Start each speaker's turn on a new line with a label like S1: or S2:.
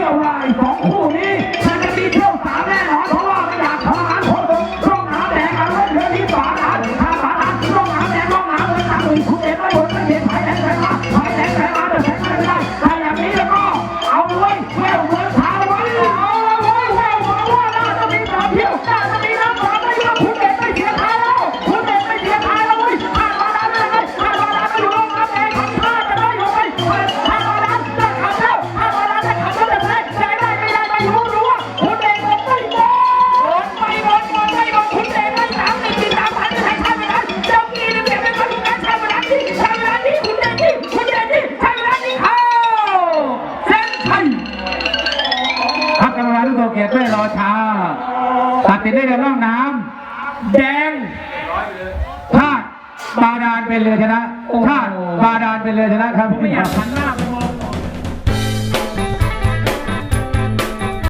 S1: 要来保护你。 มารุโต
S2: เกียรติไม่รอช้าตัดสินได้เดือร่องน้ำแดงธาตุบาดาลเป็นเรือชนะธาตุบาดาลเป็นเรือชนะครับ
S1: ไม่อยากพันหน้า